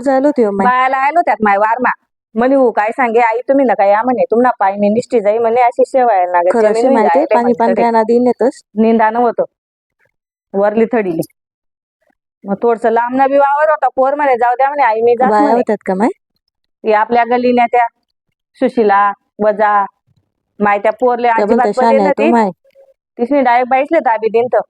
जायला होती हो माय बायाला आलो त्यात माय वारमा. म्हणे हो काय सांगे आई तुम्ही नका या म्हणे. तुम्हाला पाय मी निष्ठी जाई म्हणे अशी शेवायला लागत खरं जमीन मी माहिती जायले पाणी म्हणते पाणी तरी. काय नदी निंदानं होतं. वरली थडीली. मग थोडस लांब बी वावर होता पोर म्हणे जाऊ द्या म्हणे आई मी जात बाया म्हणे. होत्यात का माय हे आपल्या गल्लीने त्या सुशिला वजा माय त्या पोरले त्या पण अजिबात तशा बरे नाही तो नव्हती. माय. तिसनी डायरेक्ट बाईसले दाबी दिन तर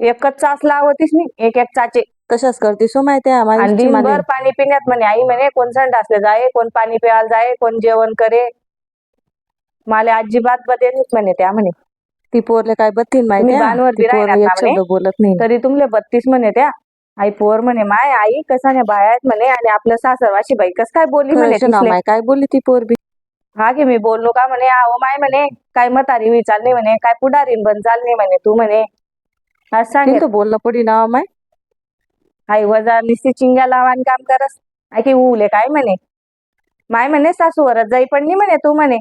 एकच चाच लावत तिसनी एक एक चाचे. तशाच करते सो माहिती आहे आणि आम्हाला दिनभर पाणी पिण्यात म्हणे आई म्हणे कोण संडासले जाये कोण पाणी प्यायला जाये कोण जेवण करे? मला अजिबात बदे नाहीत म्हणे त्या म्हणे. ती पोरले काय बत्तीन माहिती आहे? ती बी एक ना म्हणे? बोलत नाही. तरी तुमले बत्तीस म्हणे त्या. आई पोर म्हणे माय आई कसाने बाया आहेत म्हणे आणि आपलं सासरवाशी बाई कस काय बोलली म्हणे खरंच ना तिसले? माय काय बोलली ती पोर बी हा की मी बोललो का म्हणे आहो माय म्हणे काय म्हातारी विचार नाही म्हणे काय पुढारीन बन चाल नाही म्हणे तू म्हणे. असं सांगे तिथं बोलणं पडी ना माय. आई वजा निस्ती चिंग्या लावान काम करस. आई की उले काय म्हणे? माय म्हणे सासू वरच जाई पण नाही म्हणे तू म्हणे.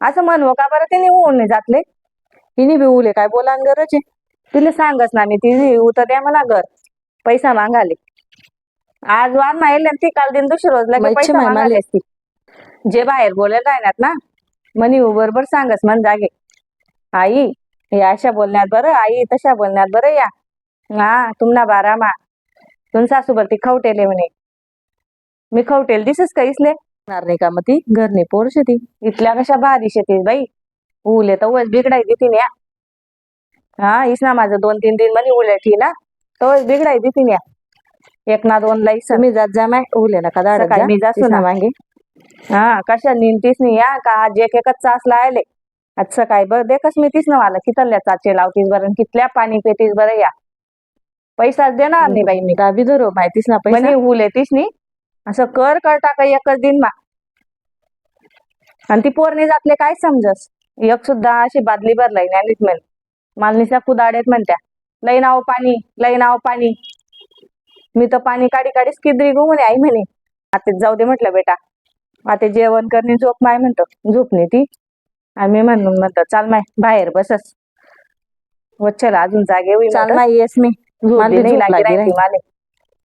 असं म्हणवं का बरं ते होऊन नाही जातले हिने बी उले काय बोला गरज आहे? तिला सांगच ना मी ती उतर द्या मला घर. पैसा मागाले. आज वार माहिले ती काल दिन दुसरी रोज लगे माहिती पैसा माय मागाले. ती जे बाहेर बोलायला राहण्यात ना म्हणे बरोबर सांगस मन जागे. आई हे अशा बोलण्यात बरं आई तशा बोलण्यात बरं या. हा तुम्हाला बारा मा. तुम सासूबरती खवटेले म्हणे. मी खवटेल दिसस का इसले नाही का मग ती? घरनी पोरशी ती इथल्या कशा भारी शेती बाई. उले तर उस बिगडाय देतीन या हा इस ना माझं दोन तीन दिन म्हणे उले ठी ना तो बिगडाय देतीन या एक ना दोन लाई तुम्ही जात जा माय उले नका दाडत सकाळी जा. मी तिसना ना. मागे. हा कशा निंतीस नाही या का आज एक एकच चास लायले. आज सकाळी बरं देखस मी तीस ना मला कितल्या चाचे लावतीस बरं कितल्या पाणी पेतीस बरं या. पैसा देणार नाही बाई मी. दाबी धरो माहितीच ना म्हणे पैसा उल येतीस नी. असं कर कर टाका एकच दिन मा आणि ती पोरणी जातले काय समजस? एक सुद्धा अशी बादली भरलाई नाही म्हण. मालनीच्या कुदाडेत म्हणत्या लई नाव पाणी लई नाव पाणी. मी तर पाणी काढी काढीच किदरी गो म्हणे आई म्हणे. आता जाऊ दे म्हटलं बेटा. आता जेवण करणे झोप माय म्हणतो. झोपणे ती. आणि मी म्हणून म्हणतो चाल माय बाहेर बसस. वच्छला अजून जागे होई चाल. माय येस मी. झोप मला बी बी नाही